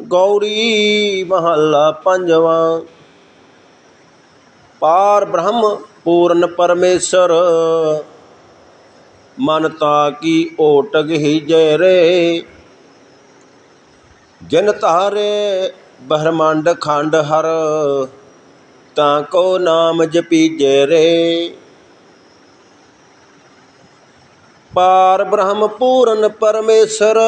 ਗੌਰੀ ਮਹੱਲਾ ਪੰਜਵਾਂ। ਪਾਰ ਬ੍ਰਹਮ ਪੂਰਨ ਪਰਮੇਸ਼ਰ, ਮਨ ਤਾ ਕੀ ਓਟ ਗਹੀ ਜੈ ਰੇ ਜਿਨ ਤਾਰੇ ਬ੍ਰਹਮੰਡ ਖੰਡ ਹਰ, ਤਾਂ ਕੋ ਨਾਮ ਜਪੀਜੈ ਰੇ ਪਾਰ ਬ੍ਰਹਮ ਪੂਰਨ ਪਰਮੇਸ਼ਰ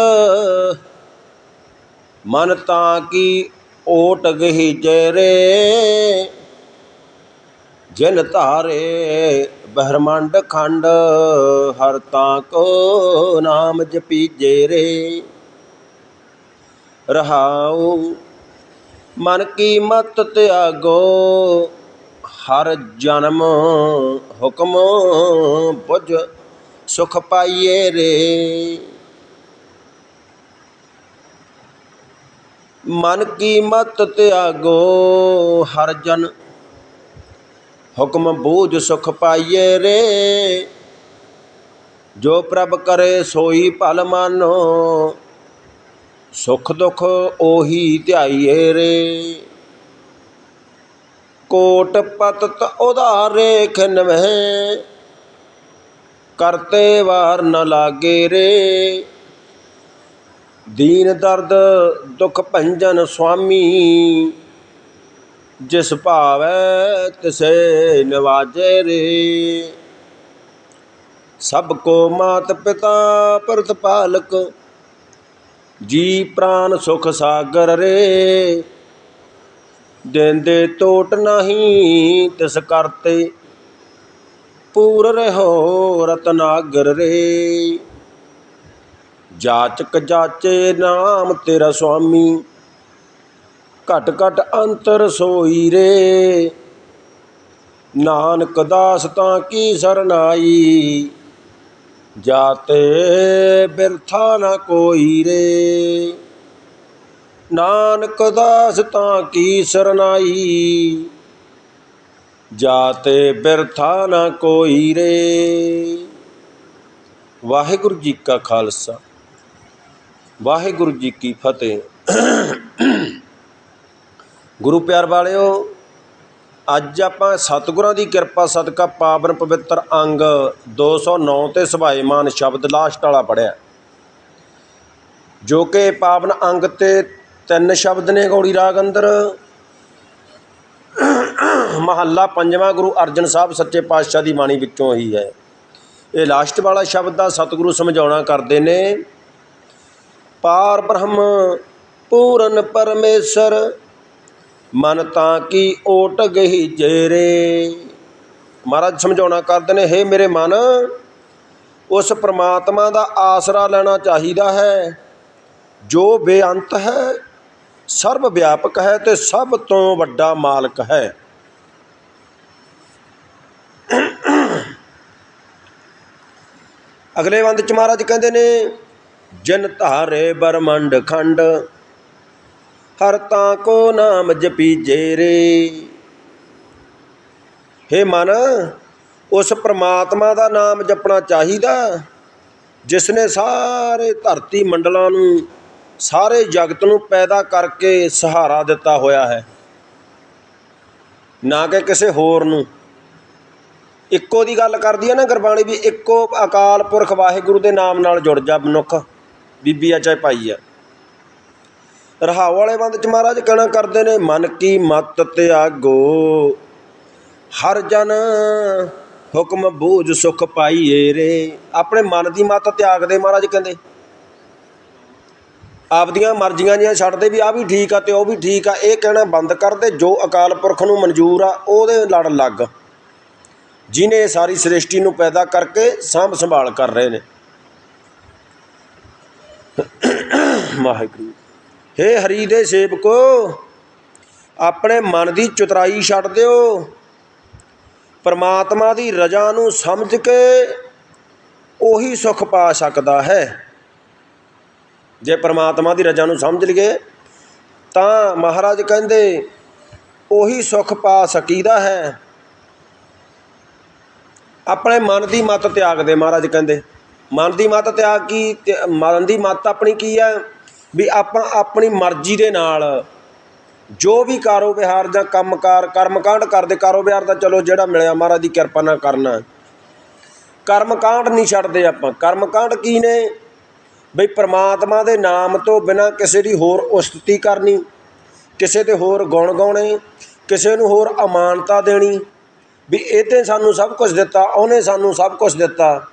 ਮਨ ਤਾਂ ਕੀ ਓਟ ਗਹੀ ਜੈ ਰੇ? ਜਿਨ ਧਾਰੇ ਬ੍ਰਹਮੰਡ ਖੰਡ, ਹਰ ਤਾਂ ਕੋ ਨਾਮ ਜਪੀਜੇ ਰੇ? ਰਹਾਉ, ਮਨ ਕੀ ਮਤ ਤਿਆਗੋ, ਹਰ ਜਨਮ ਹੁਕਮ ਬੁਝ ਸੁਖ ਪਾਈਏ ਰੇ? ਮਨ ਕੀਮਤ ਤਿਆਗੋ, ਹਰ ਜਨ ਹੁਕਮ ਬੂਝ ਸੁਖ ਪਾਈਏ ਰੇ। ਜੋ ਪ੍ਰਭ ਕਰੇ ਸੋਈ ਭਲ ਮਾਨੋ, ਸੁਖ ਦੁਖ ਉਹੀ ਧਿਆਈਏ ਰੇ। ਕੋਟ ਪਤਤ ਉਧਾਰੇ ਖਿਨਵੇਂ ਕਰਤੇ ਵਾਰ ਨ ਲਾਗੇ ਰੇ। ਦੀਨ ਦਰਦ ਦੁਖ ਭੰਜਨ ਸੁਆਮੀ, ਜਿਸ ਭਾਵੈ ਤਿਸੇ ਨਿਵਾਜੇ ਰੇ। ਸਭ ਕੋ ਮਾਤ ਪਿਤਾ ਪਰਤ ਪਾਲਕ, ਜੀ ਪ੍ਰਾਨ ਸੁਖ ਸਾਗਰ ਰੇ। ਦੇਂਦੇ ਟੋਟ ਨਹੀਂ, ਤਿਸ ਕਰਤੇ ਪੂਰ ਰਹੋ ਰਤਨਾਗਰ ਰੇ। ਜਾਚਕ ਜਾਚੇ ਨਾਮ ਤੇਰਾ ਸੁਆਮੀ। ਘਟ ਘਟ ਅੰਤਰ ਸੋਈ ਰੇ। ਨਾਨਕ ਦਾਸ ਤਾਂ ਕੀ ਸਰਨਾਈ। ਜਾਤੇ ਬਿਰਥਾ ਨ ਕੋਈ ਰੇ। ਨਾਨਕ ਦਾਸ ਤਾਂ ਕੀ ਸਰਨਾਈ। ਜਾਤੇ ਬਿਰਥਾ ਨ ਕੋਈ ਰੇ। ਵਾਹਿਗੁਰੂ ਜੀ ਕਾ ਖਾਲਸਾ। ਵਾਹਿਗੁਰੂ ਜੀ ਕੀ ਫਤਿਹ। ਗੁਰੂ ਪਿਆਰ ਵਾਲਿਓ, ਅੱਜ ਆਪਾਂ ਸਤਿਗੁਰਾਂ ਦੀ ਕਿਰਪਾ, ਸਦਕਾ ਪਾਵਨ ਪਵਿੱਤਰ ਅੰਗ 209 ਤੇ ਸੁਭਾਏਮਾਨ ਸ਼ਬਦ ਲਾਸਟ ਵਾਲਾ ਪੜਿਆ ਜੋ ਕਿ ਪਾਵਨ ਅੰਗ ਤੇ ਤਿੰਨ ਸ਼ਬਦ ਨੇ ਗੌੜੀ ਰਾਗ ਅੰਦਰ। ਮਹੱਲਾ ਪੰਜਵਾਂ ਗੁਰੂ ਅਰਜਨ ਸਾਹਿਬ ਸੱਚੇ ਪਾਤਸ਼ਾਹ ਦੀ ਬਾਣੀ ਵਿੱਚੋਂ ਹੀ ਹੈ। ਇਹ ਲਾਸਟ ਵਾਲਾ ਸ਼ਬਦ ਦਾ ਸਤਿਗੁਰੂ ਸਮਝਾਉਣਾ ਕਰਦੇ ਨੇ। ਪਾਰ ਬ੍ਰਹਮ, ਪੂਰਨ ਪਰਮੇਸ਼ਰ, ਮਨ ਤਾਂ ਕੀ ਓਟ ਗਈ ਜੇਰੇ। ਮਹਾਰਾਜ ਸਮਝਾਉਣਾ ਕਰਦੇ ਨੇ, ਹੇ ਮੇਰੇ ਮਨ, ਉਸ ਪ੍ਰਮਾਤਮਾ ਦਾ ਆਸਰਾ ਲੈਣਾ ਚਾਹੀਦਾ ਹੈ। ਜੋ ਬੇਅੰਤ ਹੈ ਸਰਬ ਵਿਆਪਕ ਹੈ ਤੇ ਸਭ ਤੋਂ ਵੱਡਾ ਮਾਲਕ ਹੈ। ਅਗਲੇ ਬੰਦ ਚ ਮਹਾਰਾਜ ਕਹਿੰਦੇ ਨੇ ਜਨ ਧਾਰੇ ਬਰਮੰਡ ਖੰਡ, ਹਰ ਤਾਂ ਕੋ ਨਾਮ ਜਪੀਜੇ ਰੇ ਹੇ ਮਨ, ਉਸ ਪ੍ਰਮਾਤਮਾ ਦਾ ਨਾਮ ਜਪਣਾ ਚਾਹੀਦਾ ਜਿਸ ਨੇ ਸਾਰੇ ਧਰਤੀ ਮੰਡਲਾਂ ਨੂੰ, ਸਾਰੇ ਜਗਤ ਨੂੰ ਪੈਦਾ ਕਰਕੇ ਸਹਾਰਾ ਦਿੱਤਾ ਹੋਇਆ ਹੈ। ਨਾ ਕਿ ਕਿਸੇ ਹੋਰ ਨੂੰ। ਇੱਕੋ ਦੀ ਗੱਲ ਕਰਦੀ ਹੈ ਨਾ ਗੁਰਬਾਣੀ ਵੀ, ਇੱਕੋ ਅਕਾਲ ਪੁਰਖ ਵਾਹਿਗੁਰੂ ਦੇ ਨਾਮ ਨਾਲ ਜੁੜ ਜਾ ਮਨੁੱਖ। ਬੀਬੀ ਆ ਚਾਹੇ ਭਾਈ ਆ। ਰਹਾਉ ਵਾਲੇ ਬੰਦ ਚ ਮਹਾਰਾਜ ਕਹਿਣਾ ਕਰਦੇ ਨੇ, ਮਨ ਕੀ ਮਤ ਤਿਆਗੋ। ਹਰ ਜਨ ਹੁਕਮ ਬੂਝ ਸੁਖ ਪਾਈਏ ਰੇ। ਆਪਣੇ ਮਨ ਦੀ ਮਤ ਤਿਆਗਦੇ ਮਹਾਰਾਜ ਕਹਿੰਦੇ। ਆਪਦੀਆਂ ਮਰਜ਼ੀਆਂ ਜੀਆਂ ਛੱਡਦੇ ਵੀ ਆ ਵੀ ਠੀਕ ਆ ਤੇ ਉਹ ਵੀ ਠੀਕ ਆ। ਇਹ ਕਹਿਣਾ ਬੰਦ ਕਰਦੇ ਜੋ ਅਕਾਲ ਪੁਰਖ ਨੂੰ ਮਨਜ਼ੂਰ ਆ, ਉਹਦੇ ਲੜ ਲੱਗ। ਜਿਨੇ ਸਾਰੀ ਸ੍ਰਿਸ਼ਟੀ ਨੂੰ ਪੈਦਾ ਕਰਕੇ ਸਾਂਭ ਸੰਭਾਲ ਕਰ ਰਹੇ ਨੇ। ਵਾਹਿਗੁਰੂ। ਹੇ ਹਰੀ ਦੇ ਸੇਵਕੋ, ਆਪਣੇ ਮਨ ਦੀ ਚਤਰਾਈ ਛੱਡ ਦਿਓ। ਪਰਮਾਤਮਾ ਦੀ ਰਜ਼ਾ ਨੂੰ ਸਮਝ ਕੇ ਉਹੀ ਸੁਖ ਪਾ ਸਕਦਾ ਹੈ। ਜੇ ਪਰਮਾਤਮਾ ਦੀ ਰਜ਼ਾ ਨੂੰ ਸਮਝ ਲਈਏ, ਤਾਂ ਮਹਾਰਾਜ ਕਹਿੰਦੇ, ਉਹੀ ਸੁਖ ਪਾ ਸਕੀਦਾ ਹੈ। ਆਪਣੇ ਮਨ ਦੀ ਮਤ ਤਿਆਗ ਦੇ, ਮਹਾਰਾਜ ਕਹਿੰਦੇ। ਮਨ ਦੀ ਮੱਤ ਤਿਆਗ ਕੀ ਤੇ ਮਨ ਦੀ ਮੱਤ ਆਪਣੀ ਕੀ ਹੈ ਵੀ ਆਪਾਂ ਆਪਣੀ ਮਰਜ਼ੀ ਦੇ ਨਾਲ ਜੋ ਵੀ ਕਾਰੋਬਾਰ ਜਾਂ ਕੰਮਕਾਰ, ਕਰਮਕਾਂਡ ਕਰਦੇ ਕਾਰੋਬਾਰ ਦਾ ਚਲੋ ਜਿਹੜਾ ਮਿਲਿਆ ਮਹਾਰਾਜ ਦੀ ਕਿਰਪਾ ਨਾਲ ਕਰਨਾ ਕਰਮਕਾਂਡ ਨਹੀਂ ਛੱਡਦੇ ਆਪਾਂ। ਕਰਮਕਾਂਡ ਕੀ ਨੇ? ਬਈ ਪ੍ਰਮਾਤਮਾ ਦੇ ਨਾਮ ਤੋਂ ਬਿਨਾਂ ਕਿਸੇ ਦੀ ਹੋਰ ਉਸਤਤੀ ਕਰਨੀ, ਕਿਸੇ ਦੇ ਹੋਰ ਗੁਣ ਗਾਉਣੇ, ਕਿਸੇ ਨੂੰ ਹੋਰ ਅਮਾਨਤਾ ਦੇਣੀ। ਵੀ ਇਹ ਤੇ ਸਾਨੂੰ ਸਭ ਕੁਝ ਦਿੱਤਾ, ਉਹਨੇ ਸਾਨੂੰ ਸਭ ਕੁਝ ਦਿੱਤਾ।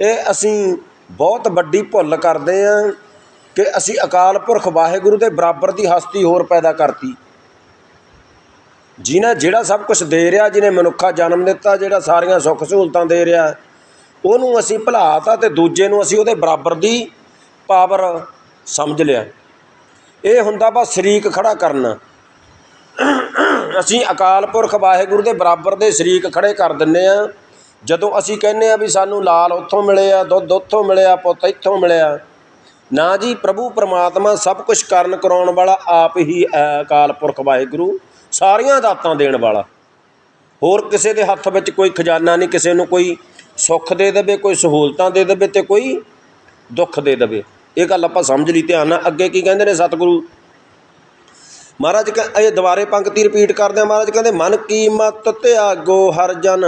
ਇਹ ਅਸੀਂ ਬਹੁਤ ਵੱਡੀ ਭੁੱਲ ਕਰਦੇ ਹਾਂ ਕਿ ਅਸੀਂ ਅਕਾਲ ਪੁਰਖ ਵਾਹਿਗੁਰੂ ਦੇ ਬਰਾਬਰ ਦੀ ਹਸਤੀ ਹੋਰ ਪੈਦਾ ਕਰਤੀ। ਜਿਹਨੇ ਜਿਹੜਾ ਸਭ ਕੁਝ ਦੇ ਰਿਹਾ, ਜਿਹਨੇ ਮਨੁੱਖਾ ਜਨਮ ਦਿੱਤਾ, ਜਿਹੜਾ ਸਾਰੀਆਂ ਸੁੱਖ ਸਹੂਲਤਾਂ ਦੇ ਰਿਹਾ, ਉਹਨੂੰ ਅਸੀਂ ਭੁਲਾਤਾ ਤੇ ਦੂਜੇ ਨੂੰ ਅਸੀਂ ਉਹਦੇ ਬਰਾਬਰ ਦੀ ਪਾਵਰ ਸਮਝ ਲਿਆ। ਇਹ ਹੁੰਦਾ ਬਸ ਸ਼ਰੀਕ ਖੜਾ ਕਰਨਾ। ਅਸੀਂ ਅਕਾਲ ਪੁਰਖ ਵਾਹਿਗੁਰੂ ਦੇ ਬਰਾਬਰ ਦੇ ਸ਼ਰੀਕ ਖੜੇ ਕਰ ਦਿੰਨੇ ਆ ਜਦੋਂ ਅਸੀਂ ਕਹਿੰਦੇ ਹਾਂ ਵੀ ਸਾਨੂੰ ਲਾਲ ਉੱਥੋਂ ਮਿਲਿਆ ਦੁੱਧ ਉੱਥੋਂ ਮਿਲਿਆ, ਪੁੱਤ ਇੱਥੋਂ ਮਿਲਿਆ। ਨਾ ਜੀ, ਪ੍ਰਭੂ ਪਰਮਾਤਮਾ ਸਭ ਕੁਝ ਕਰਨ ਕਰਾਉਣ ਵਾਲਾ ਆਪ ਹੀ ਹੈ ਅਕਾਲ ਪੁਰਖ ਵਾਹਿਗੁਰੂ, ਸਾਰੀਆਂ ਦਾਤਾਂ ਦੇਣ ਵਾਲਾ। ਹੋਰ ਕਿਸੇ ਦੇ ਹੱਥ ਵਿੱਚ ਕੋਈ ਖਜ਼ਾਨਾ ਨਹੀਂ, ਕਿਸੇ ਨੂੰ ਕੋਈ ਸੁੱਖ ਦੇ ਦੇਵੇ, ਕੋਈ ਸਹੂਲਤਾਂ ਦੇ ਦੇਵੇ ਤੇ ਕੋਈ ਦੁੱਖ ਦੇ ਦੇਵੇ। ਇਹ ਗੱਲ ਆਪਾਂ ਸਮਝ ਲਈ, ਧਿਆਨ ਨਾਲ। ਅੱਗੇ ਕੀ ਕਹਿੰਦੇ ਨੇ ਸਤਿਗੁਰੂ? ਮਹਾਰਾਜ ਕਹ ਇਹ ਦੁਬਾਰੇ ਪੰਕਤੀ ਰਿਪੀਟ ਕਰਦੇ ਆ। ਮਹਾਰਾਜ ਕਹਿੰਦੇ, ਮਨ ਕੀਮਤ ਤਿਆਗੋ ਹਰ ਜਨ।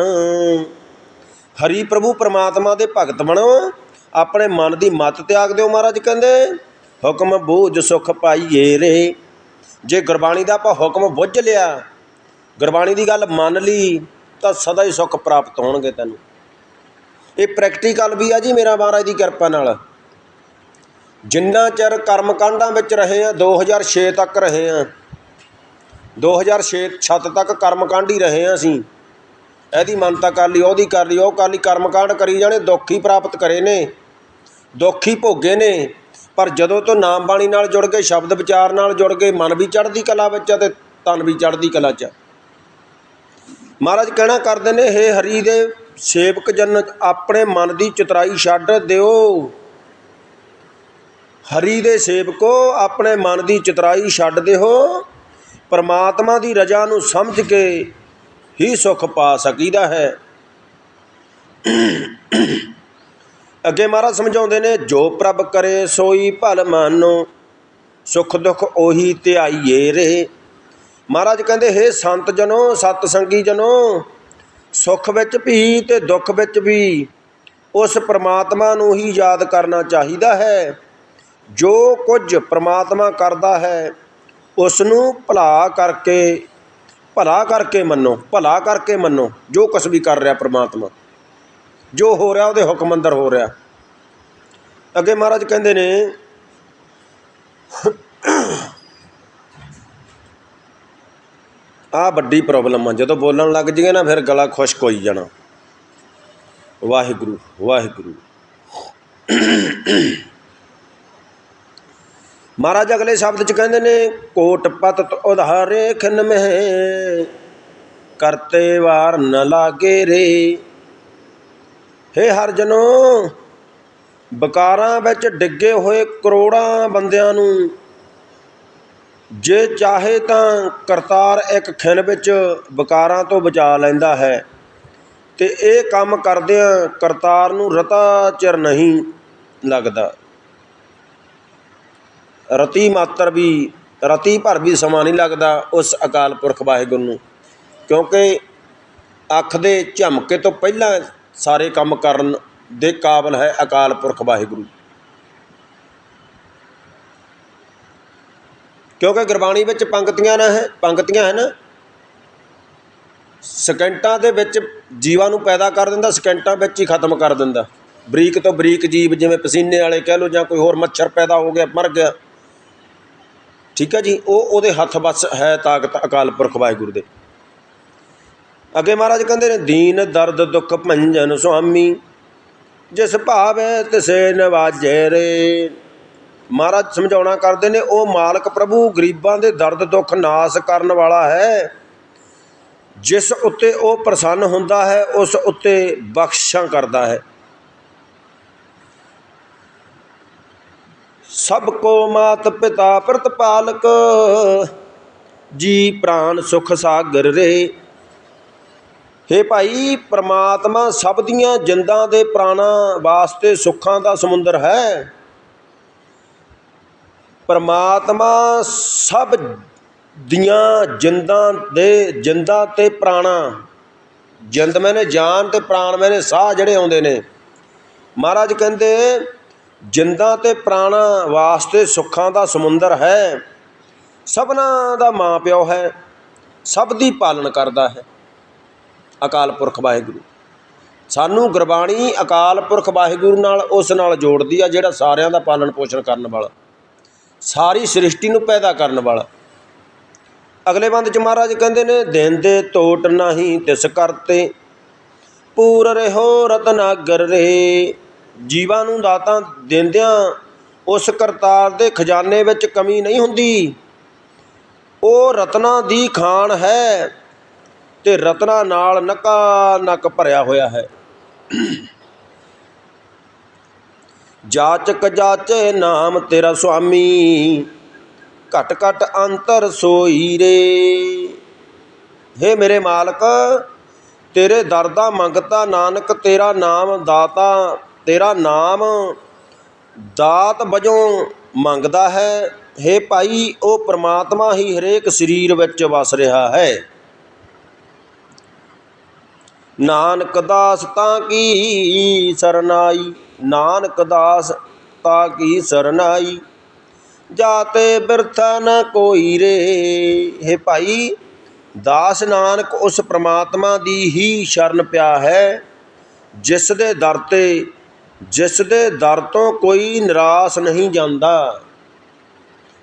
ਹਰੀ ਪ੍ਰਭੂ ਪਰਮਾਤਮਾ ਦੇ ਭਗਤ ਬਣੋ। ਆਪਣੇ ਮਨ ਦੀ ਮਤ ਤਿਆਗ ਦਿਓ ਮਹਾਰਾਜ ਕਹਿੰਦੇ, ਹੁਕਮ ਬੂਝ ਸੁਖ ਪਾਈਏ ਰੇ। ਜੇ ਗੁਰਬਾਣੀ ਦਾ ਆਪਾਂ ਹੁਕਮ ਬੁੱਝ ਲਿਆ, ਗੁਰਬਾਣੀ ਦੀ ਗੱਲ ਮੰਨ ਲਈ, ਤਾਂ ਸਦਾ ਹੀ ਸੁੱਖ ਪ੍ਰਾਪਤ ਹੋਣਗੇ ਤੈਨੂੰ। ਇਹ ਪ੍ਰੈਕਟੀਕਲ ਵੀ ਆ ਜੀ ਮੇਰਾ ਮਹਾਰਾਜ ਦੀ ਕਿਰਪਾ ਨਾਲ। ਜਿੰਨਾ ਚਿਰ ਕਰਮ ਕਾਂਡਾਂ ਵਿੱਚ ਰਹੇ ਆ 2006 ਤੱਕ ਰਹੇ ਆ। 2006 ਛੱਤ ਤੱਕ ਕਰਮ ਕਾਂਡ ਹੀ ਰਹੇ ਆ ਅਸੀਂ। ਇਹਦੀ ਮੰਨਤਾ ਕਰ ਲਈ, ਉਹਦੀ ਕਰ ਲਈ, ਉਹ ਕਰ ਲਈ ਕਰਮ ਕਾਂਡ ਕਰੀ ਜਾਣੇ, ਦੁੱਖ ਹੀ ਪ੍ਰਾਪਤ ਕਰੇ ਨੇ, ਦੁੱਖ ਹੀ ਭੋਗੇ ਨੇ। ਪਰ ਜਦੋਂ ਤੋਂ ਨਾਮ ਬਾਣੀ ਨਾਲ ਜੁੜ ਕੇ, ਸ਼ਬਦ ਵਿਚਾਰ ਨਾਲ ਜੁੜ ਕੇ, ਮਨ ਵੀ ਚੜ੍ਹਦੀ ਕਲਾ ਵਿੱਚ ਆ ਤੇ ਤਨ ਵੀ ਚੜ੍ਹਦੀ ਕਲਾ 'ਚ ਮਹਾਰਾਜ ਕਹਿਣਾ ਕਰਦੇ ਨੇ, ਹੇ ਹਰੀ ਦੇ ਸੇਵਕ ਜਨ, ਆਪਣੇ ਮਨ ਦੀ ਚਤਰਾਈ ਛੱਡ ਦਿਓ। ਹਰੀ ਦੇ ਸੇਵਕੋ, ਆਪਣੇ ਮਨ ਦੀ ਚਤਰਾਈ ਛੱਡ ਦਿਓ। ਪਰਮਾਤਮਾ ਦੀ ਰਜਾ ਨੂੰ ਸਮਝ ਕੇ ਹੀ ਸੁਖ ਪਾ ਸਕੀਦਾ ਹੈ। ਅੱਗੇ ਮਹਾਰਾਜ ਸਮਝਾਉਂਦੇ ਨੇ, ਜੋ ਪ੍ਰਭ ਕਰੇ ਸੋਈ ਭਲ ਮਾਨੋ, ਸੁਖ ਦੁਖ ਉਹੀ ਧਿਆਈਏ ਰੇ। ਮਹਾਰਾਜ ਕਹਿੰਦੇ, ਹੇ ਸੰਤ ਜਨੋ, ਸਤ ਸੰਗੀ ਜਨੋ, ਸੁਖ ਵਿੱਚ ਵੀ ਤੇ ਦੁੱਖ ਵਿੱਚ ਵੀ ਉਸ ਪ੍ਰਮਾਤਮਾ ਨੂੰ ਹੀ ਯਾਦ ਕਰਨਾ ਚਾਹੀਦਾ ਹੈ। ਜੋ ਕੁਝ ਪ੍ਰਮਾਤਮਾ ਕਰਦਾ ਹੈ ਉਸ ਨੂੰ ਭਲਾ ਕਰਕੇ ਭਲਾ ਕਰਕੇ ਮੰਨੋ, ਭਲਾ ਕਰਕੇ ਮੰਨੋ, ਜੋ ਕੁਛ ਵੀ ਕਰ ਰਿਹਾ ਪ੍ਰਮਾਤਮਾ। ਜੋ ਹੋ ਰਿਹਾ ਉਹਦੇ ਹੁਕਮ ਅੰਦਰ ਹੋ ਰਿਹਾ। ਅੱਗੇ ਮਹਾਰਾਜ ਕਹਿੰਦੇ ਨੇ ਆ ਵੱਡੀ ਪ੍ਰੋਬਲਮ ਆ, ਜਦੋਂ ਬੋਲਣ ਲੱਗ ਜੀਏ ਨਾ, ਫਿਰ ਗਲਾ ਖੁਸ਼ਕ ਹੋਈ ਜਾਣਾ। ਵਾਹਿਗੁਰੂ ਵਾਹਿਗੁਰੂ। ਮਹਾਰਾਜ ਅਗਲੇ ਸ਼ਬਦ ਚ ਕਹਿੰਦੇ ਨੇ, ਕੋਟ ਪਤਤ ਉਧਾਰੇ ਖਿਨ ਮਹਿ, ਕਰਤੇ ਵਾਰ ਨ ਲਾਗੇ ਰੇ। ਹੇ ਹਰਜਨੋ, ਬਕਾਰਾਂ ਵਿੱਚ ਡਿੱਗੇ ਹੋਏ ਕਰੋੜਾਂ ਬੰਦਿਆਂ ਨੂੰ, ਜੇ ਚਾਹੇ ਤਾਂ ਕਰਤਾਰ ਇੱਕ ਖਿਨ ਵਿੱਚ ਬਕਾਰਾਂ ਤੋਂ ਬਚਾ ਲੈਂਦਾ ਹੈ। ਤੇ ਇਹ ਕੰਮ ਕਰਦਿਆਂ ਕਰਤਾਰ ਨੂੰ ਰਤਾ ਚਿਰ ਨਹੀਂ ਲੱਗਦਾ। ਰਤੀ ਮਾਤਰ ਵੀ, ਰਤੀ ਭਰ ਵੀ ਸਮਾਂ ਨਹੀਂ ਲੱਗਦਾ ਉਸ ਅਕਾਲ ਪੁਰਖ ਵਾਹਿਗੁਰੂ ਨੂੰ, ਕਿਉਂਕਿ ਅੱਖ ਦੇ ਝਮਕੇ ਤੋਂ ਪਹਿਲਾਂ ਸਾਰੇ ਕੰਮ ਕਰਨ ਦੇ ਕਾਬਲ ਹੈ ਅਕਾਲ ਪੁਰਖ ਵਾਹਿਗੁਰੂ। ਕਿਉਂਕਿ ਗੁਰਬਾਣੀ ਵਿੱਚ ਪੰਕਤੀਆਂ ਨਾ ਹੈ, ਪੰਕਤੀਆਂ ਹੈ ਸਕਿੰਟਾਂ ਦੇ ਵਿੱਚ ਜੀਵਾਂ ਨੂੰ ਪੈਦਾ ਕਰ ਦਿੰਦਾ, ਸਕਿੰਟਾਂ ਵਿੱਚ ਹੀ ਖਤਮ ਕਰ ਦਿੰਦਾ। ਬਰੀਕ ਤੋਂ ਬਰੀਕ ਜੀਵ ਜਿਵੇਂ ਪਸੀਨੇ ਵਾਲੇ ਕਹਿ ਲਓ ਜਾਂ ਕੋਈ ਹੋਰ ਮੱਛਰ ਪੈਦਾ ਹੋ ਗਿਆ, ਮਰ ਗਿਆ ਠੀਕ ਹੈ ਜੀ, ਉਹ ਉਹਦੇ ਹੱਥ ਬਸ ਹੈ ਤਾਕਤ ਅਕਾਲ ਪੁਰਖ ਵਾਹਿਗੁਰੂ ਦੇ। ਅੱਗੇ ਮਹਾਰਾਜ ਕਹਿੰਦੇ ਨੇ, ਦੀਨ ਦਰਦ ਦੁੱਖ ਭੰਜਨ ਸੁਆਮੀ, ਜਿਸ ਭਾਵੈ ਤਿਸੇ ਨਵਾਜੇ ਰੇ। ਮਹਾਰਾਜ ਸਮਝਾਉਣਾ ਕਰਦੇ ਨੇ, ਉਹ ਮਾਲਕ ਪ੍ਰਭੂ ਗਰੀਬਾਂ ਦੇ ਦਰਦ ਦੁੱਖ ਨਾਸ ਕਰਨ ਵਾਲਾ ਹੈ। ਜਿਸ ਉੱਤੇ ਉਹ ਪ੍ਰਸੰਨ ਹੁੰਦਾ ਹੈ, ਉਸ ਉੱਤੇ ਬਖਸ਼ਾਂ ਕਰਦਾ ਹੈ। ਸਭ ਕੋ ਮਾਤ ਪਿਤਾ ਪ੍ਰਤਪਾਲਕ ਜੀ ਪ੍ਰਾਨ ਸੁਖ ਸਾਗਰ ਰੇ। ਹੇ ਭਾਈ, ਪ੍ਰਮਾਤਮਾ ਸਭ ਦੀਆਂ ਜਿੰਦਾਂ ਦੇ ਪ੍ਰਾਣਾ ਵਾਸਤੇ ਸੁੱਖਾਂ ਦਾ ਸਮੁੰਦਰ ਹੈ। ਪਰਮਾਤਮਾ ਸਭ ਦੀਆਂ ਜਿੰਦਾਂ ਦੇ, ਜਿੰਦਾਂ ਤੇ ਪ੍ਰਾਣਾ, ਜਿੰਦ ਮੈਨੇ, ਜਾਨ ਤੇ ਪ੍ਰਾਣ ਮੈਨੇ, ਸਾਹ ਜਿਹੜੇ ਆਉਂਦੇ ਨੇ। ਮਹਾਰਾਜ ਕਹਿੰਦੇ ਜਿੰਦਾਂ ਤੇ ਪ੍ਰਾਣਾ ਵਾਸਤੇ ਸੁੱਖਾਂ ਦਾ ਸਮੁੰਦਰ ਹੈ, ਸਭਨਾ ਦਾ ਮਾਂ ਪਿਓ ਹੈ, ਸਭ ਦੀ ਪਾਲਣ ਕਰਦਾ ਹੈ। ਅਕਾਲ ਪੁਰਖ ਵਾਹਿਗੁਰੂ, ਸਾਨੂੰ ਗੁਰਬਾਣੀ ਅਕਾਲ ਪੁਰਖ ਵਾਹਿਗੁਰੂ ਨਾਲ ਉਸ ਨਾਲ ਜੋੜਦੀ ਆ ਜਿਹੜਾ ਸਾਰਿਆਂ ਦਾ ਪਾਲਣ ਪੋਸ਼ਣ ਕਰਨ ਵਾਲਾ, ਸਾਰੀ ਸ੍ਰਿਸ਼ਟੀ ਨੂੰ ਪੈਦਾ ਕਰਨ ਵਾਲਾ। ਅਗਲੇ ਬੰਦ ਚ ਮਹਾਰਾਜ ਕਹਿੰਦੇ ਨੇ, ਦਿਨ ਦੇ ਟੋਟ ਨਹੀਂ ਤਿਸ ਕਰਤੇ, ਪੂਰ ਰਹੋ ਰਤਨਾਗਰ ਰੇ। ਜੀਵਾਂ ਨੂੰ ਦਾਤਾਂ ਦਿੰਦਿਆਂ ਉਸ ਕਰਤਾਰ ਦੇ ਖਜ਼ਾਨੇ ਵਿੱਚ ਕਮੀ ਨਹੀਂ ਹੁੰਦੀ। ਉਹ ਰਤਨਾ ਦੀ ਖਾਨ ਹੈ ਤੇ ਰਤਨਾ ਨਾਲ ਨਕਾ ਨਕ ਭਰਿਆ ਹੋਇਆ ਹੈ। ਜਾਚਕ ਜਾਚੇ ਨਾਮ ਤੇਰਾ ਸੁਆਮੀ ਘਟ ਘਟ ਅੰਤਰ ਸੋਈ ਰੇ। ਹੇ ਮੇਰੇ ਮਾਲਕ, ਤੇਰੇ ਦਰ ਦਾ ਮੰਗਤਾ ਨਾਨਕ, ਤੇਰਾ ਨਾਮ ਦਾਤਾ ਤੇਰਾ ਨਾਮ ਦਾਤ ਵਜੋਂ ਮੰਗਦਾ ਹੈ। ਹੇ ਭਾਈ, ਉਹ ਪ੍ਰਮਾਤਮਾ ਹੀ ਹਰੇਕ ਸਰੀਰ ਵਿੱਚ ਵਸ ਰਿਹਾ ਹੈ। ਨਾਨਕ ਦਾਸ ਤਾਂ ਕੀ ਸਰਨਾਈ? ਨਾਨਕ ਦਾਸ ਤਾਂ ਕੀ ਸਰਨਾਈ? ਜਾਤੇ ਬਿਰਥਾ ਨ ਕੋਈ ਰੇ। ਹੇ ਭਾਈ, ਦਾਸ ਨਾਨਕ ਉਸ ਪ੍ਰਮਾਤਮਾ ਦੀ ਹੀ ਸ਼ਰਨ ਪਿਆ ਹੈ ਜਿਸ ਦੇ ਦਰ ਤੇ ਜਿਸ ਦੇ ਦਰ ਤੋਂ ਕੋਈ ਨਿਰਾਸ਼ ਨਹੀਂ ਜਾਂਦਾ।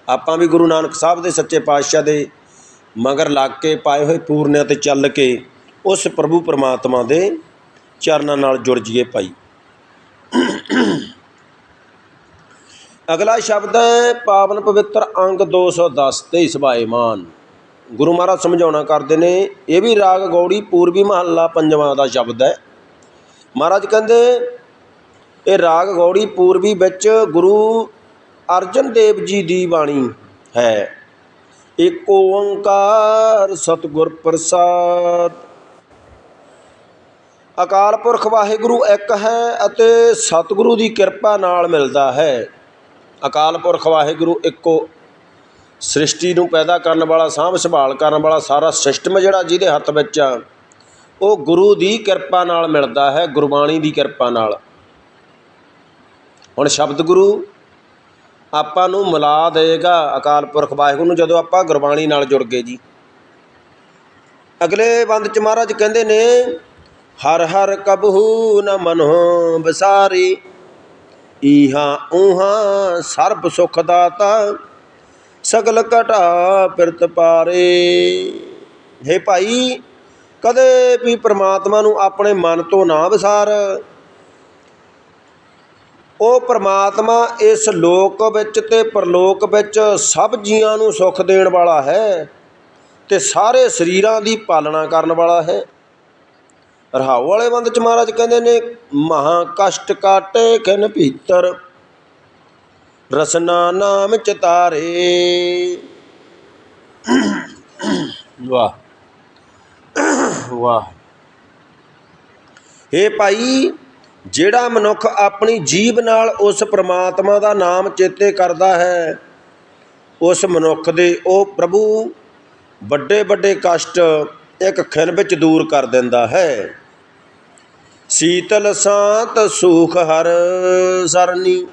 ਆਪਾਂ ਵੀ ਗੁਰੂ ਨਾਨਕ ਸਾਹਿਬ ਦੇ ਸੱਚੇ ਪਾਤਸ਼ਾਹ ਦੇ ਮਗਰ ਲੱਗ ਕੇ ਪਾਏ ਹੋਏ ਪੂਰਨਿਆਂ ਤੇ ਚੱਲ ਕੇ ਉਸ ਪ੍ਰਭੂ ਪਰਮਾਤਮਾ ਦੇ ਚਰਨਾਂ ਨਾਲ ਜੁੜ ਜੀਏ ਭਾਈ। ਅਗਲਾ ਸ਼ਬਦ ਹੈ, ਪਾਵਨ ਪਵਿੱਤਰ ਅੰਗ 210 ਤੇ ਸਭਾਏਮਾਨ ਗੁਰੂ ਮਹਾਰਾਜ ਸਮਝਾਉਣਾ ਕਰਦੇ ਨੇ, ਇਹ ਵੀ ਰਾਗ ਗੌੜੀ ਪੂਰਬੀ ਮਹੱਲਾ ਪੰਜਵਾਂ ਦਾ ਸ਼ਬਦ ਹੈ। ਮਹਾਰਾਜ ਕਹਿੰਦੇ ਇਹ ਰਾਗ ਗੌੜੀ ਪੂਰਬੀ ਵਿੱਚ ਗੁਰੂ ਅਰਜਨ ਦੇਵ ਜੀ ਦੀ ਬਾਣੀ ਹੈ। ਏਕ ਓੰਕਾਰ ਸਤਿਗੁਰ ਪ੍ਰਸਾਦ। ਅਕਾਲ ਪੁਰਖ ਵਾਹਿਗੁਰੂ ਇੱਕ ਹੈ ਅਤੇ ਸਤਿਗੁਰੂ ਦੀ ਕਿਰਪਾ ਨਾਲ ਮਿਲਦਾ ਹੈ। ਅਕਾਲ ਪੁਰਖ ਵਾਹਿਗੁਰੂ ਇੱਕੋ ਸ੍ਰਿਸ਼ਟੀ ਨੂੰ ਪੈਦਾ ਕਰਨ ਵਾਲਾ, ਸਾਂਭ ਸੰਭਾਲ ਕਰਨ ਵਾਲਾ ਸਾਰਾ ਸਿਸਟਮ ਜਿਹੜਾ ਜਿਹਦੇ ਹੱਥ ਵਿੱਚ ਆ, ਉਹ ਗੁਰੂ ਦੀ ਕਿਰਪਾ ਨਾਲ ਮਿਲਦਾ ਹੈ, ਗੁਰਬਾਣੀ ਦੀ ਕਿਰਪਾ ਨਾਲ। ਹੁਣ ਸ਼ਬਦ ਗੁਰੂ ਆਪਾਂ ਨੂੰ ਮਿਲਾ ਦੇਗਾ ਅਕਾਲ ਪੁਰਖ ਵਾਹਿਗੁਰੂ ਨੂੰ ਜਦੋਂ ਆਪਾਂ ਗੁਰਬਾਣੀ ਨਾਲ ਜੁੜ ਗਏ ਜੀ। ਅਗਲੇ ਬੰਦ ਚ ਮਹਾਰਾਜ ਕਹਿੰਦੇ ਨੇ, ਹਰ ਹਰ ਕਬਹੂ ਨ ਮਨੋ ਵਿਸਾਰੀ ਈਹਾ ਊਹਾਂ ਸਰਬ ਸੁਖ ਦਾਤਾ, ਸਗਲ ਘਟਾ ਪਿਰਤ ਪਾਰੇ। ਹੈ ਭਾਈ, ਕਦੇ ਵੀ ਪ੍ਰਮਾਤਮਾ ਨੂੰ ਆਪਣੇ ਮਨ ਤੋਂ ਨਾ ਵਿਸਾਰ। ਉਹ ਪ੍ਰਮਾਤਮਾ ਇਸ ਲੋਕ ਵਿੱਚ ਤੇ ਪਰਲੋਕ ਵਿੱਚ ਸਭ ਜੀਆਂ ਨੂੰ ਸੁਖ ਦੇਣ ਵਾਲਾ ਹੈ ਤੇ ਸਾਰੇ ਸਰੀਰਾਂ ਦੀ ਪਾਲਣਾ ਕਰਨ ਵਾਲਾ ਹੈ। ਰਹਾਉ ਵਾਲੇ ਬੰਦ ਚ ਮਹਾਰਾਜ ਕਹਿੰਦੇ ਨੇ ਮਹਾ ਕਸ਼ਟ ਕਾਟੇ ਖਨ ਭੀਤਰ ਰਸਨਾ ਨਾਮ ਚਤਾਰੇ ਵਾਹ। ਵਾਹ। ਏ ਭਾਈ ਜਿਹੜਾ ਮਨੁੱਖ ਆਪਣੀ ਜੀਬ ਨਾਲ ਉਸ ਪ੍ਰਮਾਤਮਾ ਦਾ ਨਾਮ ਚੇਤੇ ਕਰਦਾ ਹੈ, ਉਸ ਮਨੁੱਖ ਦੇ ਉਹ ਪ੍ਰਭੂ ਵੱਡੇ ਵੱਡੇ ਕਸ਼ਟ ਇੱਕ ਖਿਣ ਵਿੱਚ ਦੂਰ ਕਰ ਦਿੰਦਾ ਹੈ। ਸੀਤਲ ਸਾਤ ਸੁਖ ਹਰ ਸਰਨੀ,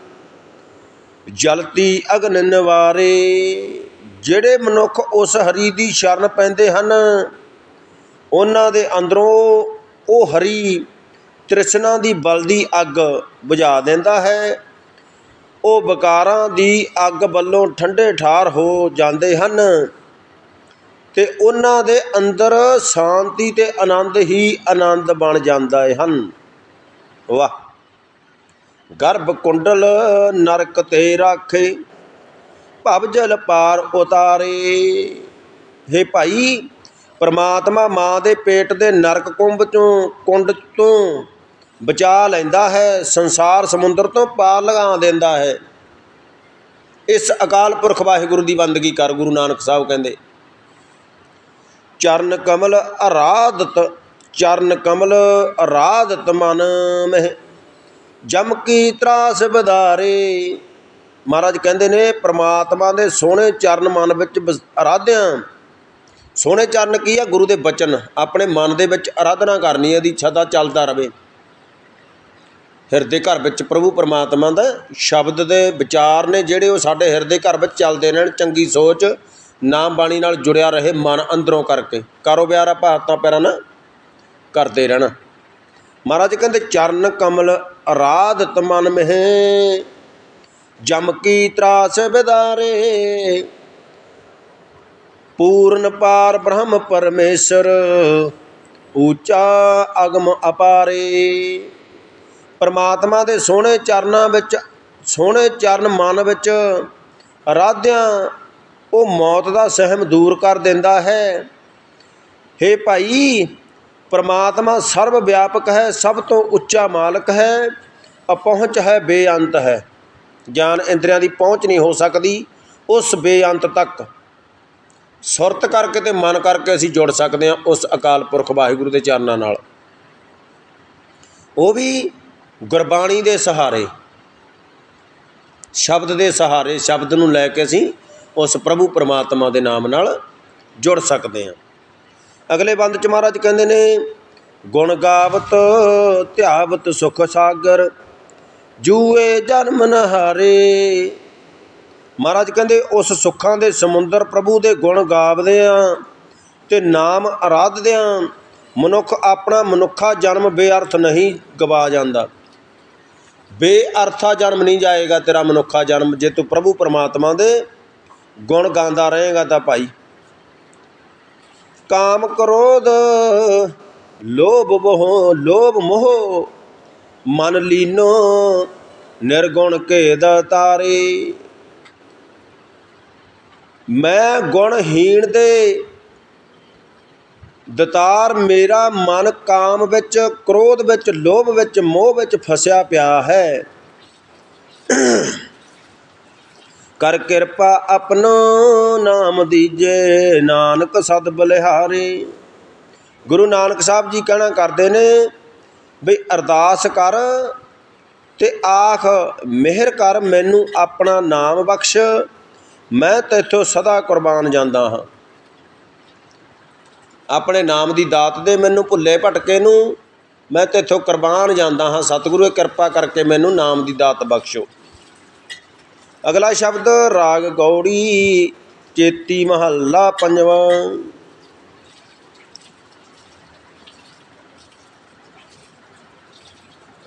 ਜਲਤੀ ਅਗਨ ਨਿਵਾਰੇ, ਜਿਹੜੇ ਮਨੁੱਖ ਉਸ ਹਰੀ ਦੀ ਸ਼ਰਨ ਪੈਂਦੇ ਹਨ, ਉਹਨਾਂ ਦੇ ਅੰਦਰੋਂ ਉਹ ਹਰੀ ਤ੍ਰਿਸ਼ਨਾ ਦੀ ਬਲਦੀ ਅੱਗ ਬੁਝਾ ਦਿੰਦਾ ਹੈ। ਉਹ ਵਿਕਾਰਾਂ ਦੀ ਅੱਗ ਵੱਲੋਂ ਠੰਡੇ ਠਾਰ ਹੋ ਜਾਂਦੇ ਹਨ ਤੇ ਉਹਨਾਂ ਦੇ ਅੰਦਰ ਸ਼ਾਂਤੀ ਤੇ ਆਨੰਦ ਹੀ ਆਨੰਦ ਬਣ ਜਾਂਦਾ ਹਨ। ਵਾਹ! ਗਰਭ ਕੁੰਡਲ ਨਰਕ ਤੇ ਰਾਖੇ, ਭਵ ਜਲ ਪਾਰ ਉਤਾਰੇ। हे ਭਾਈ, ਪਰਮਾਤਮਾ ਮਾਂ ਦੇ ਪੇਟ ਦੇ ਨਰਕ ਕੁੰਭ ਚੋਂ, ਕੁੰਡ ਤੋਂ ਬਚਾ ਲੈਂਦਾ ਹੈ, ਸੰਸਾਰ ਸਮੁੰਦਰ ਤੋਂ ਪਾਰ ਲਗਾ ਦਿੰਦਾ ਹੈ। ਇਸ ਅਕਾਲ ਪੁਰਖ ਵਾਹਿਗੁਰੂ ਦੀ ਬੰਦਗੀ ਕਰ, ਗੁਰੂ ਨਾਨਕ ਸਾਹਿਬ ਕਹਿੰਦੇ, ਚਰਨ ਕਮਲ ਅਰਾਧਤ, ਚਰਨ ਕਮਲ ਅਰਾਧਤ ਮਨ ਮਹਿ, ਜਮ ਕੀ ਤਰਾਸ ਬਧਾਰੇ ਮਹਾਰਾਜ ਕਹਿੰਦੇ ਨੇ, ਪ੍ਰਮਾਤਮਾ ਦੇ ਸੋਹਣੇ ਚਰਨ ਮਨ ਵਿੱਚ ਵਸ- ਸੋਹਣੇ ਚਰਨ ਕੀ ਆ? ਗੁਰੂ ਦੇ ਬਚਨ। ਆਪਣੇ ਮਨ ਦੇ ਵਿੱਚ ਅਰਾਧਨਾ ਕਰਨੀ ਹੈ, ਇਹਦੀ ਸਦਾ ਚੱਲਦਾ ਰਵੇ। ਹਿਰਦੇ ਘਰ ਵਿੱਚ ਪ੍ਰਭੂ ਪਰਮਾਤਮਾ ਦਾ ਸ਼ਬਦ ਦੇ ਵਿਚਾਰ ਨੇ ਜਿਹੜੇ ਉਹ ਸਾਡੇ ਹਿਰਦੇ ਘਰ ਵਿੱਚ ਚੱਲਦੇ ਰਹਿਣ, ਚੰਗੀ ਸੋਚ, ਨਾਮ ਬਾਣੀ ਨਾਲ ਜੁੜਿਆ ਰਹੇ ਮਨ ਅੰਦਰੋਂ ਕਰਕੇ। ਕਾਰੋਬਾਰ ਆਪਾਂ ਹੱਥਾਂ ਪੈਰਾਂ ਨਾਲ ਕਰਦੇ ਰਹਿਣਾ। ਮਹਾਰਾਜ ਕਹਿੰਦੇ, ਚਰਨ ਕਮਲ ਆਰਾਧਤ ਮਨ ਮਹਿ, ਜਮ ਕੀ ਤਰਾਸ ਬਿਦਾਰੇ, ਪੂਰਨ ਪਾਰ ਬ੍ਰਹਮ ਪਰਮੇਸ਼ਰ, ਊਚਾ ਅਗਮ ਅਪਾਰੇ। ਪਰਮਾਤਮਾ ਦੇ ਸੋਹਣੇ ਚਰਨਾਂ ਵਿੱਚ, ਸੋਹਣੇ ਚਰਨ ਮਨ ਵਿੱਚ ਰਾਧਿਆਂ ਉਹ ਮੌਤ ਦਾ ਸਹਿਮ ਦੂਰ ਕਰ ਦਿੰਦਾ ਹੈ। ਹੇ ਭਾਈ, ਪਰਮਾਤਮਾ ਸਰਵ ਵਿਆਪਕ ਹੈ, ਸਭ ਤੋਂ ਉੱਚਾ ਮਾਲਕ ਹੈ, ਅਪਹੁੰਚ ਹੈ, ਬੇਅੰਤ ਹੈ। ਗਿਆਨ ਇੰਦਰੀਆਂ ਦੀ ਪਹੁੰਚ ਨਹੀਂ ਹੋ ਸਕਦੀ ਉਸ ਬੇਅੰਤ ਤੱਕ। ਸੁਰਤ ਕਰਕੇ ਤੇ ਮਨ ਕਰਕੇ ਅਸੀਂ ਜੁੜ ਸਕਦੇ ਹਾਂ ਉਸ ਅਕਾਲ ਪੁਰਖ ਵਾਹਿਗੁਰੂ ਦੇ ਚਰਨਾਂ ਨਾਲ। ਉਹ ਵੀ ਗੁਰਬਾਣੀ ਦੇ ਸਹਾਰੇ, ਸ਼ਬਦ ਦੇ ਸਹਾਰੇ, ਸ਼ਬਦ ਨੂੰ ਲੈ ਕੇ ਅਸੀਂ ਉਸ ਪ੍ਰਭੂ ਪਰਮਾਤਮਾ ਦੇ ਨਾਮ ਨਾਲ ਜੁੜ ਸਕਦੇ ਹਾਂ। ਅਗਲੇ ਬੰਦ ਚ ਮਹਾਰਾਜ ਕਹਿੰਦੇ ਨੇ, ਗੁਣ ਗਾਵਤ, ਧਿਆਵਤ ਸੁਖ ਸਾਗਰ, ਜੂਏ ਜਨਮ ਨਹਾਰੇ ਮਹਾਰਾਜ ਕਹਿੰਦੇ, ਉਸ ਸੁੱਖਾਂ ਦੇ ਸਮੁੰਦਰ ਪ੍ਰਭੂ ਦੇ ਗੁਣ ਗਾਵਦੇ ਆ ਤੇ ਨਾਮ ਆਰਾਧਦੇ ਆ ਮਨੁੱਖ ਆਪਣਾ ਮਨੁੱਖਾ ਜਨਮ ਬੇਅਰਥ ਨਹੀਂ ਗਵਾ ਜਾਂਦਾ। ਬੇਅਰਥਾ ਜਨਮ ਨਹੀਂ ਜਾਏਗਾ ਤੇਰਾ ਮਨੁੱਖਾ ਜਨਮ। ਜੇ ਤੂੰ ਪ੍ਰਭੂ ਪਰਮਾਤਮਾ ਦੇ ਗੁਣ ਗਾਉਂਦਾ ਰਹੇਗਾ ਤਾਂ ਭਾਈ ਕਾਮ ਕ੍ਰੋਧ, ਲੋਭ ਮੋਹ ਲੋਭ ਮੋਹ, ਮਨ ਲੀਨੋ, ਨਿਰਗੁਣ ਕੇ ਦਾਤਾਰੇ ਮੈਂ ਗੁਣਹੀਣ ਦੇ ਦਤਾਰ ਮੇਰਾ ਮਨ ਕਾਮ ਵਿੱਚ, ਕ੍ਰੋਧ ਵਿੱਚ, ਲੋਭ ਵਿੱਚ, ਮੋਹ ਵਿੱਚ ਫਸਿਆ ਪਿਆ ਹੈ। ਕਰ ਕਿਰਪਾ ਆਪਣਾ ਨਾਮ ਦੀਜੇ, ਨਾਨਕ ਸਦ ਬਲਿਹਾਰੇ। ਗੁਰੂ ਨਾਨਕ ਸਾਹਿਬ ਜੀ ਕਹਿਣਾ ਕਰਦੇ ਨੇ ਬਈ ਅਰਦਾਸ ਕਰ ਤੇ ਆਖ, ਮਿਹਰ ਕਰ, ਮੈਨੂੰ ਆਪਣਾ ਨਾਮ ਬਖਸ਼, ਮੈਂ ਤੇਥੋਂ ਸਦਾ ਕੁਰਬਾਨ ਜਾਂਦਾ ਹਾਂ। ਆਪਣੇ ਨਾਮ ਦੀ ਦਾਤ ਦੇ ਮੈਨੂੰ ਭੁੱਲੇ ਭਟਕੇ ਨੂੰ, ਮੈਂ ਤੇਥੋਂ ਕੁਰਬਾਨ ਜਾਂਦਾ ਹਾਂ। ਸਤਿਗੁਰੂ, ਇਹ ਕਿਰਪਾ ਕਰਕੇ ਮੈਨੂੰ ਨਾਮ ਦੀ ਦਾਤ ਬਖਸ਼ੋ। ਅਗਲਾ ਸ਼ਬਦ, ਰਾਗ ਗੌੜੀ, ਚੇਤੀ ਮਹੱਲਾ ਪੰਜਵਾਂ।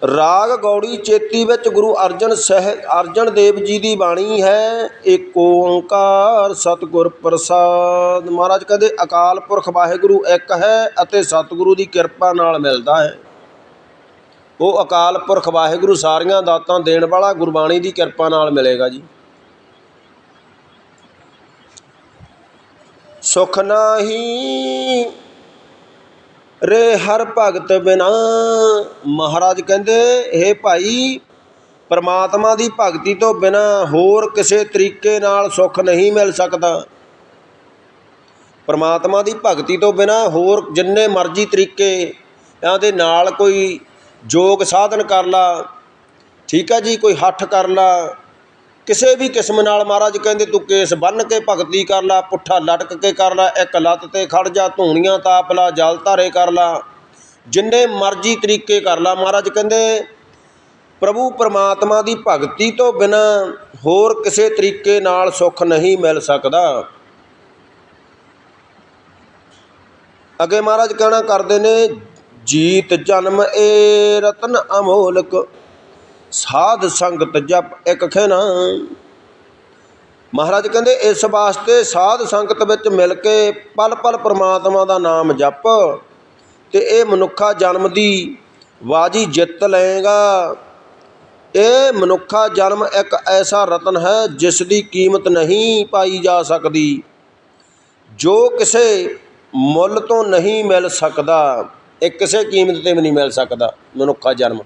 ਰਾਗ ਗੌੜੀ ਚੇਤੀ ਵਿੱਚ ਗੁਰੂ ਅਰਜਨ ਸਹਿ ਅਰਜਨ ਦੇਵ ਜੀ ਦੀ ਬਾਣੀ ਹੈ, ਏਕ ਓੰਕਾਰ ਸਤਿਗੁਰ ਪ੍ਰਸਾਦ। ਮਹਾਰਾਜ ਕਹਿੰਦੇ, ਅਕਾਲ ਪੁਰਖ ਵਾਹਿਗੁਰੂ ਇੱਕ ਹੈ ਅਤੇ ਸਤਿਗੁਰੂ ਦੀ ਕਿਰਪਾ ਨਾਲ ਮਿਲਦਾ ਹੈ। ਉਹ ਅਕਾਲ ਪੁਰਖ ਵਾਹਿਗੁਰੂ ਸਾਰੀਆਂ ਦਾਤਾਂ ਦੇਣ ਵਾਲਾ ਗੁਰਬਾਣੀ ਦੀ ਕਿਰਪਾ ਨਾਲ ਮਿਲੇਗਾ ਜੀ। ਸੁਖ ਨਾਹੀ ਰੇ ਹਰ ਭਗਤ ਬਿਨਾ। ਮਹਾਰਾਜ ਕਹਿੰਦੇ हे ਭਾਈ, ਪਰਮਾਤਮਾ ਦੀ ਭਗਤੀ ਤੋਂ ਬਿਨਾ ਹੋਰ ਕਿਸੇ ਤਰੀਕੇ ਨਾਲ ਸੁੱਖ ਨਹੀਂ ਮਿਲ ਸਕਦਾ। ਪਰਮਾਤਮਾ ਦੀ ਭਗਤੀ ਤੋਂ ਬਿਨਾ ਹੋਰ ਜਿੰਨੇ ਮਰਜ਼ੀ ਤਰੀਕੇ ਇਹਨਾਂ ਦੇ ਨਾਲ ਕੋਈ ਯੋਗ ਸਾਧਨ ਕਰ ਲਾ, ਠੀਕ ਆ ਜੀ, ਕੋਈ ਹੱਠ ਕਰ ਲਾ ਕਿਸੇ ਵੀ ਕਿਸਮ ਨਾਲ ਮਹਾਰਾਜ ਕਹਿੰਦੇ ਤੂੰ ਕੇਸ ਬੰਨ ਕੇ ਭਗਤੀ ਕਰ ਲਾ, ਪੁੱਠਾ ਲਟਕ ਕੇ ਕਰ ਲਾ, ਇੱਕ ਲੱਤ ਤੇ ਖੜ ਜਾ, ਧੂਣੀਆਂ ਤਾਪ ਲਾ, ਜਲ ਧਾਰੇ ਕਰ ਲਾ, ਜਿੰਨੇ ਮਰਜ਼ੀ ਤਰੀਕੇ ਕਰ ਲਾ। ਮਹਾਰਾਜ ਕਹਿੰਦੇ, ਪ੍ਰਭੂ ਪਰਮਾਤਮਾ ਦੀ ਭਗਤੀ ਤੋਂ ਬਿਨਾ ਹੋਰ ਕਿਸੇ ਤਰੀਕੇ ਨਾਲ ਸੁੱਖ ਨਹੀਂ ਮਿਲ ਸਕਦਾ। ਅੱਗੇ ਮਹਾਰਾਜ ਕਹਿਣਾ ਕਰਦੇ ਨੇ, ਜੀਤ ਜਨਮ ਏ ਰਤਨ ਅਮੋਲਕ। ਸਾਧ ਸੰਗਤ ਜਪ ਇੱਕ ਖਿਨਾ ਮਹਾਰਾਜ ਕਹਿੰਦੇ, ਇਸ ਵਾਸਤੇ ਸਾਧ ਸੰਗਤ ਵਿੱਚ ਮਿਲ ਕੇ ਪਲ ਪਲ ਪ੍ਰਮਾਤਮਾ ਦਾ ਨਾਮ ਜਪ ਤੇ ਇਹ ਮਨੁੱਖਾ ਜਨਮ ਦੀ ਬਾਜੀ ਜਿੱਤ ਲਏਗਾ। ਇਹ ਮਨੁੱਖਾ ਜਨਮ ਇੱਕ ਐਸਾ ਰਤਨ ਹੈ ਜਿਸ ਦੀ ਕੀਮਤ ਨਹੀਂ ਪਾਈ ਜਾ ਸਕਦੀ, ਜੋ ਕਿਸੇ ਮੁੱਲ ਤੋਂ ਨਹੀਂ ਮਿਲ ਸਕਦਾ, ਇਹ ਕਿਸੇ ਕੀਮਤ ਤੇ ਵੀ ਨਹੀਂ ਮਿਲ ਸਕਦਾ ਮਨੁੱਖਾ ਜਨਮ।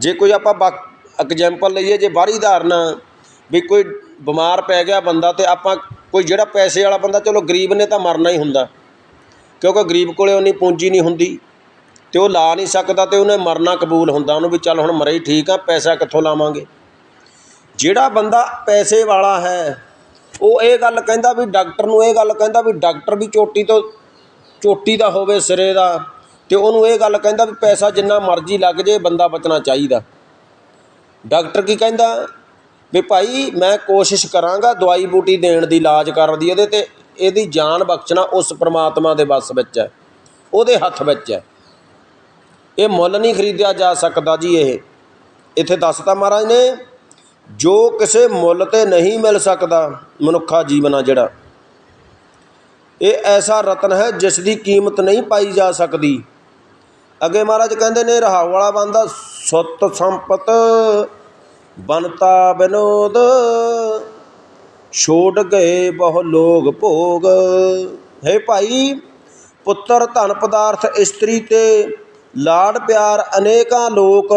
ਜੇ ਕੋਈ ਆਪਾਂ ਐਗਜ਼ਾਮਪਲ ਲਈਏ, ਜੇ ਬਾਹਰੀ ਧਾਰਨਾ ਵੀ ਕੋਈ ਬਿਮਾਰ ਪੈ ਗਿਆ ਬੰਦਾ ਤੇ ਆਪਾਂ ਕੋਈ ਜਿਹੜਾ ਪੈਸੇ ਵਾਲਾ ਬੰਦਾ, ਚਲੋ ਗਰੀਬ ਨੇ ਤਾਂ ਮਰਨਾ ਹੀ ਹੁੰਦਾ। ਕਿਉਂਕਿ ਗਰੀਬ ਕੋਲੇ ਉਨੀ ਪੂੰਜੀ ਨਹੀਂ ਹੁੰਦੀ ਤੇ ਉਹ ਲਾ ਨਹੀਂ ਸਕਦਾ ਤੇ ਉਹਨੇ ਮਰਨਾ ਕਬੂਲ ਹੁੰਦਾ। ਉਹਨੂੰ ਵੀ ਚੱਲ ਹੁਣ ਮਰੇ ਹੀ ਠੀਕ ਆ, ਪੈਸਾ ਕਿੱਥੋਂ ਲਾਵਾਂਗੇ? ਜਿਹੜਾ ਬੰਦਾ ਪੈਸੇ ਵਾਲਾ ਹੈ, ਉਹ ਇਹ ਗੱਲ ਕਹਿੰਦਾ ਵੀ ਡਾਕਟਰ ਨੂੰ ਇਹ ਗੱਲ ਕਹਿੰਦਾ ਵੀ ਡਾਕਟਰ ਵੀ ਚੋਟੀ ਤੋਂ, ਚੋਟੀ ਦਾ ਹੋਵੇ, ਸਿਰੇ ਦਾ। ਤੇ ਉਹਨੂੰ ਇਹ ਗੱਲ ਕਹਿੰਦਾ ਵੀ ਪੈਸਾ ਜਿੰਨਾ ਮਰਜ਼ੀ ਲੱਗ ਜੇ, ਬੰਦਾ ਬਚਣਾ ਚਾਹੀਦਾ। ਡਾਕਟਰ ਕੀ ਕਹਿੰਦਾ ਵੀ ਭਾਈ ਮੈਂ ਕੋਸ਼ਿਸ਼ ਕਰਾਂਗਾ ਦਵਾਈ ਬੂਟੀ ਦੇਣ ਦੀ ਇਲਾਜ ਕਰਨ ਦੀ, ਇਹਦੇ ਤੇ ਇਹਦੀ ਜਾਨ ਬਖਸ਼ਣਾ ਉਸ ਪ੍ਰਮਾਤਮਾ ਦੇ ਵੱਸ ਵਿੱਚ ਹੈ, ਉਹਦੇ ਹੱਥ ਵਿੱਚ ਹੈ। ਇਹ ਮੁੱਲ ਨਹੀਂ ਖਰੀਦਿਆ ਜਾ ਸਕਦਾ ਜੀ ਇਹ। ਇੱਥੇ ਦੱਸਤਾ ਮਹਾਰਾਜ ਨੇ, ਜੋ ਕਿਸੇ ਮੁੱਲ ਤੇ ਨਹੀਂ ਮਿਲ ਸਕਦਾ ਮਨੁੱਖਾ ਜੀਵਨ ਆ ਜਿਹੜਾ, ਇਹ ਐਸਾ ਰਤਨ ਹੈ ਜਿਸ ਦੀ ਕੀਮਤ ਨਹੀਂ ਪਾਈ ਜਾ ਸਕਦੀ। ਅੱਗੇ ਮਹਾਰਾਜ ਕਹਿੰਦੇ ਨੇ, ਰਹਾਉ ਵਾਲਾ ਬੰਦਾ ਸੁੱਤ ਸੰਪਤ ਬਨਤਾ ਬਿਨੋਦ, ਛੋੜ ਗਏ ਬਹੁ ਲੋਗ ਭੋਗ। ਹੈ ਭਾਈ, ਪੁੱਤਰ ਧਨ ਪਦਾਰਥ ਇਸਤਰੀ ਤੇ ਲਾਡ ਪਿਆਰ ਅਨੇਕਾਂ ਲੋਕ,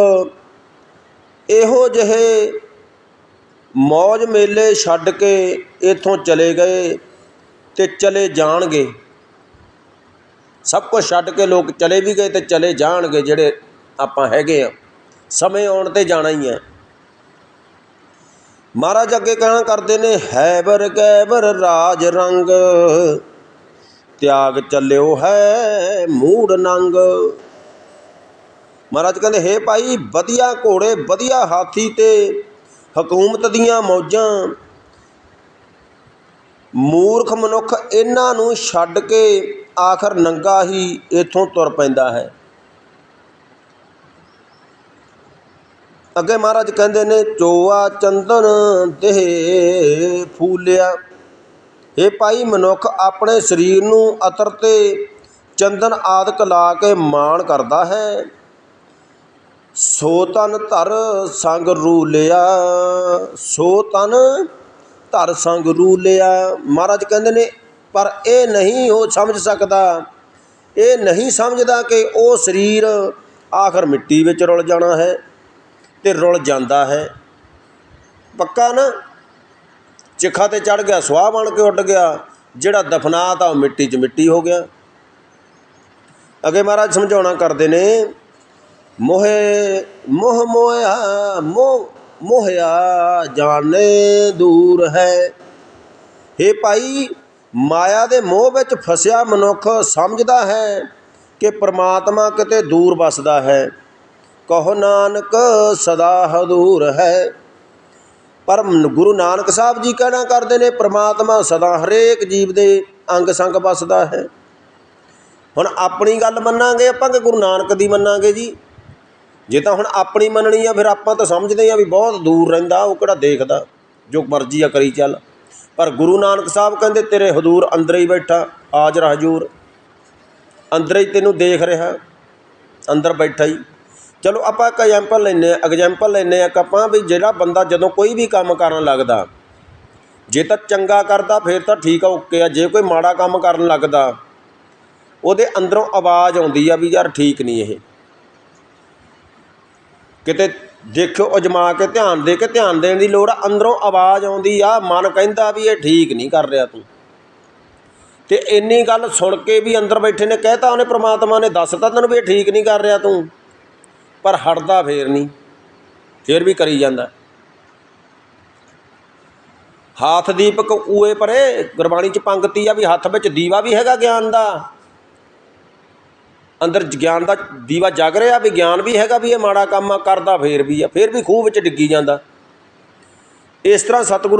ਇਹੋ ਜਿਹੇ ਮੌਜ ਮੇਲੇ ਛੱਡ ਕੇ ਇਥੋਂ ਚਲੇ ਗਏ ਤੇ ਚਲੇ ਜਾਣਗੇ। ਸਭ ਕੁਝ ਛੱਡ ਕੇ ਲੋਕ ਚਲੇ ਵੀ ਗਏ ਅਤੇ ਚਲੇ ਜਾਣਗੇ ਜਿਹੜੇ ਆਪਾਂ ਹੈਗੇ ਆ। ਸਮੇਂ ਆਉਣ ਤੇ ਜਾਣਾ ਹੀ ਹੈ ਮਹਾਰਾਜ ਅੱਗੇ ਕਹਿਣਾ ਕਰਦੇ ਨੇ, ਹੈਬਰ ਕੈਬਰ ਰਾਜ ਰੰਗ, ਤਿਆਗ ਚੱਲਿਓ ਹੈ ਮੂੜ ਨੰਗ। ਮਹਾਰਾਜ ਕਹਿੰਦੇ, ਹੇ ਭਾਈ, ਵਧੀਆ ਘੋੜੇ, ਵਧੀਆ ਹਾਥੀ ਤੇ ਹਕੂਮਤ ਦੀਆਂ ਮੌਜਾਂ। ਮੂਰਖ ਮਨੁੱਖ ਇਹਨਾਂ ਨੂੰ ਛੱਡ ਕੇ ਆਖਰ ਨੰਗਾ ਹੀ ਇਥੋਂ ਤੁਰ ਪੈਂਦਾ ਹੈ। ਅੱਗੇ ਮਹਾਰਾਜ ਕਹਿੰਦੇ ਨੇ, ਚੋਆ ਚੰਦਨ ਦੇਹ ਫੂਲਿਆ। ਇਹ ਭਾਈ ਮਨੁੱਖ, ਆਪਣੇ ਸਰੀਰ ਨੂੰ ਅਤਰ ਤੇ ਚੰਦਨ ਆਦਿਕ ਲਾ ਕੇ ਮਾਣ ਕਰਦਾ ਹੈ। ਸੋ ਤਨ ਧਰ ਸੰਗ ਰੂਲਿਆ, ਸੋ ਤਨ ਧਰ ਸੰਗ ਰੂਲਿਆ। ਮਹਾਰਾਜ ਕਹਿੰਦੇ ਨੇ ਪਰ ਇਹ ਨਹੀਂ ਉਹ ਸਮਝ ਸਕਦਾ। ਇਹ ਨਹੀਂ ਸਮਝਦਾ ਕਿ ਉਹ ਸਰੀਰ ਆਖਰ ਮਿੱਟੀ ਵਿੱਚ ਰੁਲ ਜਾਣਾ ਹੈ ਤੇ ਰੁਲ ਜਾਂਦਾ ਹੈ। ਪੱਕਾ ਨਾ? ਚਿਖਾ ਤੇ ਚੜ ਗਿਆ, ਸੁਆਹ ਬਣ ਕੇ ਉੱਡ ਗਿਆ। ਜਿਹੜਾ ਦਫਨਾਤ ਆ ਉਹ ਮਿੱਟੀ 'ਚ ਮਿੱਟੀ ਹੋ ਗਿਆ। ਅੱਗੇ ਮਹਾਰਾਜ ਸਮਝਾਉਣਾ ਕਰਦੇ ਨੇ, ਮੋਹੇ, ਮੋਹ ਮੋਇਆ ਮੋਹ, ਮੋਹਿਆ ਜਾਣੇ ਦੂਰ ਹੈ। हे ਭਾਈ ਮਾਇਆ ਦੇ ਮੋਹ ਵਿੱਚ ਫਸਿਆ ਮਨੁੱਖ ਸਮਝਦਾ ਹੈ ਕਿ ਪ੍ਰਮਾਤਮਾ ਕਿਤੇ ਦੂਰ ਵਸਦਾ ਹੈ। ਕਹੋ ਨਾਨਕ, ਸਦਾ ਹਦੂਰ ਹੈ। ਪਰ ਗੁਰੂ ਨਾਨਕ ਸਾਹਿਬ ਜੀ ਕਹਿਣਾ ਕਰਦੇ ਨੇ, ਪ੍ਰਮਾਤਮਾ ਸਦਾ ਹਰੇਕ ਜੀਵ ਦੇ ਅੰਗ ਸੰਗ ਵਸਦਾ ਹੈ। ਹੁਣ ਆਪਣੀ ਗੱਲ ਮੰਨਾਂਗੇ ਆਪਾਂ ਕਿ ਗੁਰੂ ਨਾਨਕ ਦੀ ਮੰਨਾਂਗੇ ਜੀ? ਜੇ ਤਾਂ ਹੁਣ ਆਪਣੀ ਮੰਨਣੀ ਆ, ਫਿਰ ਆਪਾਂ ਤਾਂ ਸਮਝਦੇ ਆ ਵੀ ਬਹੁਤ ਦੂਰ ਰਹਿੰਦਾ, ਉਹ ਕਿਹੜਾ ਦੇਖਦਾ, ਜੋ ਮਰਜ਼ੀ ਆ ਕਰੀ ਚੱਲ। ਪਰ ਗੁਰੂ ਨਾਨਕ ਸਾਹਿਬ ਕਹਿੰਦੇ, ਤੇਰੇ ਹਜ਼ੂਰ ਅੰਦਰ ਹੀ ਬੈਠਾ ਹਾਜ਼ਰ ਹਜ਼ੂਰ। ਅੰਦਰ ਹੀ ਤੈਨੂੰ ਦੇਖ ਰਿਹਾ, ਅੰਦਰ ਬੈਠਾ ਹੀ। ਚਲੋ ਆਪਾਂ ਇੱਕ ਐਗਜ਼ਾਮਪਲ ਲੈਨੇ ਆ ਐਗਜ਼ਾਮਪਲ ਲੈਨੇ ਆ ਕਿ ਆਪਾਂ ਵੀ ਜਿਹੜਾ ਬੰਦਾ ਜਦੋਂ ਕੋਈ ਵੀ ਕੰਮ ਕਰਨ ਲੱਗਦਾ, ਜੇ ਤਾਂ ਚੰਗਾ ਕਰਦਾ, ਫਿਰ ਤਾਂ ਠੀਕ ਆ, ਓਕੇ ਆ। ਜੇ ਕੋਈ ਮਾੜਾ ਕੰਮ ਕਰਨ ਲੱਗਦਾ, ਉਹਦੇ ਅੰਦਰੋਂ ਆਵਾਜ਼ ਆਉਂਦੀ ਆ ਵੀ ਯਾਰ ਠੀਕ ਨਹੀਂ ਇਹ। ਕਿਤੇ ਦੇਖਿਓ ਅਜਮਾ ਕੇ ਧਿਆਨ ਦੇ ਕੇ ਧਿਆਨ ਦੇਣ ਦੀ ਲੋੜ ਆ, ਅੰਦਰੋਂ ਆਵਾਜ਼ ਆਉਂਦੀ ਆ, ਮਨ ਕਹਿੰਦਾ ਵੀ ਇਹ ਠੀਕ ਨਹੀਂ ਕਰ ਰਿਹਾ ਤੂੰ। ਤੇ ਇੰਨੀ ਗੱਲ ਸੁਣ ਕੇ ਵੀ ਅੰਦਰ ਬੈਠੇ ਨੇ, ਕਹਿਤਾ ਉਹਨੇ ਪ੍ਰਮਾਤਮਾ ਨੇ ਦੱਸਤਾ ਤੈਨੂੰ ਵੀ ਇਹ ਠੀਕ ਨਹੀਂ ਕਰ ਰਿਹਾ ਤੂੰ। ਪਰ ਹਟਦਾ ਫੇਰ ਨਹੀਂ, ਫੇਰ ਵੀ ਕਰੀ ਜਾਂਦਾ। ਹੱਥ ਦੀਪਕ ਊਏ ਪਰੇ, ਗੁਰਬਾਣੀ ਚ ਪੰਗਤੀ ਆ ਵੀ ਹੱਥ ਵਿੱਚ ਦੀਵਾ ਵੀ ਹੈਗਾ ਗਿਆਨ ਦਾ। ਅੰਦਰ ਗਿਆਨ ਦਾ ਦੀਵਾ ਜਗ ਰਿਹਾ ਵੀ ਗਿਆਨ ਵੀ ਹੈਗਾ ਵੀ ਇਹ ਮਾੜਾ ਕੰਮ ਆ, ਕਰਦਾ ਫੇਰ ਵੀ ਆ, ਫੇਰ ਵੀ ਖੂਹ ਵਿੱਚ ਡਿੱਗੀ ਜਾਂਦਾ। ਇਸ ਤਰ੍ਹਾਂ ਸਤਿਗੁਰੂ